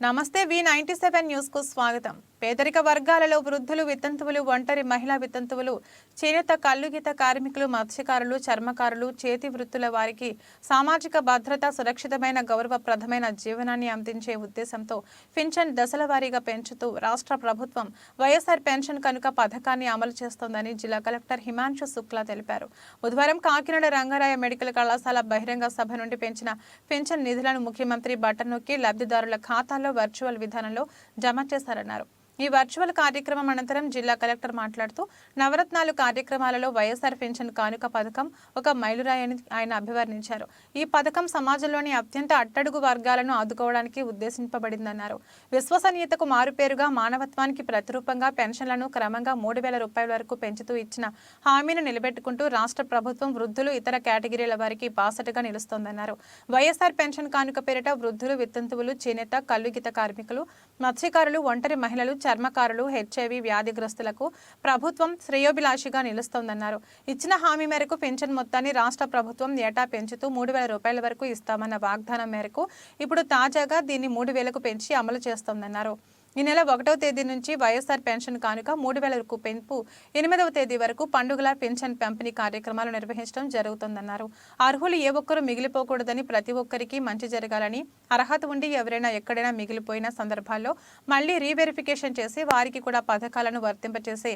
నమస్తే వి ninety seven న్యూస్కు స్వాగతం. పేదరిక వర్గాలలో వృద్ధులు వితంతువులు ఒంటరి మహిళా వితంతువులు చేనేత కల్లుగీత కార్మికులు మత్స్యకారులు చర్మకారులు చేతి వృత్తుల వారికి సామాజిక భద్రత సురక్షితమైన గౌరవప్రదమైన జీవనాన్ని అందించే ఉద్దేశంతో పింఛన్ దశల వారీగా పెంచుతూ రాష్ట్ర ప్రభుత్వం వైఎస్ఆర్ పెన్షన్ కనుక పథకాన్ని అమలు చేస్తోందని జిల్లా కలెక్టర్ హిమాంశు శుక్లా తెలిపారు. బుధవారం కాకినాడ రంగారాయ మెడికల్ కళాశాల బహిరంగ సభ నుండి పెంచిన పింఛన్ నిధులను ముఖ్యమంత్రి బటన్ నొక్కి లబ్ధిదారుల ఖాతాల్లో వర్చువల్ విధానంలో జమ చేశారన్నారు. ఈ వర్చువల్ కార్యక్రమం అనంతరం జిల్లా కలెక్టర్ మాట్లాడుతూ నవరత్నాలు కార్యక్రమాలలో వైఎస్ఆర్ పెన్షన్ కానుక పథకం ఒక మైలురాయని ఆయన అభివర్ణించారు. ఈ పథకం సమాజంలోని అత్యంత అట్టడుగు వర్గాలను ఆదుకోవడానికి ఉద్దేశింపబడిందన్నారు. విశ్వసనీయతకు మారుపేరుగా మానవత్వానికి ప్రతిరూపంగా పెన్షన్లను క్రమంగా మూడు వేల రూపాయల వరకు పెంచుతూ ఇచ్చిన హామీని నిలబెట్టుకుంటూ రాష్ట్ర ప్రభుత్వం వృద్ధులు ఇతర కేటగిరీల వారికి బాసటగా నిలుస్తోందన్నారు. వైఎస్ఆర్ పెన్షన్ కానుక పేరిట వృద్ధులు వితంతువులు చేనేత కల్లుగిత కార్మికులు మత్స్యకారులు ఒంటరి మహిళలు చర్మకారులు హెచ్ఐవి వ్యాధిగ్రస్తులకు ప్రభుత్వం శ్రేయోభిలాషిగా నిలుస్తోందన్నారు. ఇచ్చిన హామీ మేరకు పెన్షన్ మొత్తాన్ని రాష్ట్ర ప్రభుత్వం ఏటా పెంచుతూ మూడు వేల రూపాయల వరకు ఇస్తామన్న వాగ్దానం మేరకు ఇప్పుడు తాజాగా దీన్ని మూడు వేలకు పెంచి అమలు చేస్తోందన్నారు. ఈ నెల ఒకటవ తేదీ నుంచి వైఎస్ఆర్ పెన్షన్ కానుక మూడు వేలకు పెంపు ఎనిమిదవ తేదీ వరకు పండుగల పెన్షన్ పంపిణీ కార్యక్రమాలు నిర్వహించడం జరుగుతుందన్నారు. అర్హులు ఏ ఒక్కరూ మిగిలిపోకూడదని ప్రతి ఒక్కరికి మంచి జరగాలని అర్హత ఉండి ఎవరైనా ఎక్కడైనా మిగిలిపోయిన సందర్భాల్లో మళ్ళీ రీవెరిఫికేషన్ చేసి వారికి కూడా పథకాలను వర్తింపచేసే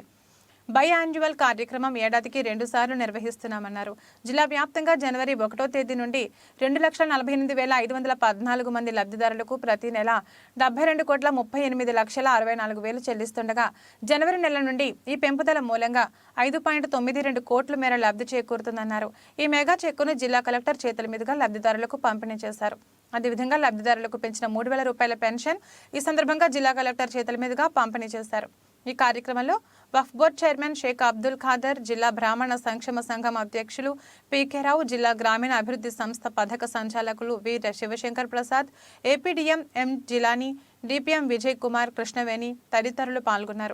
బై యాన్యువల్ కార్యక్రమం ఏడాదికి రెండుసార్లు నిర్వహిస్తున్నామన్నారు. జిల్లా వ్యాప్తంగా జనవరి ఒకటో తేదీ నుండి రెండు లక్షల నలభై ఎనిమిది వేల ఐదు వందల పద్నాలుగు మంది లబ్ధిదారులకు ప్రతి నెల డెబ్బై రెండు కోట్ల ముప్పై ఎనిమిది లక్షల అరవై నాలుగు వేలు చెల్లిస్తుండగా జనవరి నెల నుండి ఈ పెంపుదల మూలంగా ఐదు పాయింట్ తొమ్మిది రెండు కోట్ల మేర లబ్ధి చేకూరుతుందన్నారు. ఈ మెగా చెక్కును జిల్లా కలెక్టర్ చేతుల మీదుగా లబ్ధిదారులకు పంపిణీ చేశారు. అదేవిధంగా లబ్ధిదారులకు పెంచిన మూడు వేల రూపాయల పెన్షన్ ఈ సందర్భంగా జిల్లా కలెక్టర్ చేతుల మీదుగా పంపిణీ చేశారు. ఈ కార్యక్రమంలో వఫ్ బోర్డ్ చైర్మన్ షేక్ అబ్దుల్ ఖాదర్ జిల్లా బ్రాహ్మణ సంక్షేమ సంఘం అధ్యక్షులు పీకేరావు జిల్లా గ్రామీణ అభివృద్ధి సంస్థ పథక సంచాలకులు Veera Sivashankar Prasad APDM M Jilani DPM Vijay Kumar Krishnaveni తదితరులు పాల్గొన్నారు.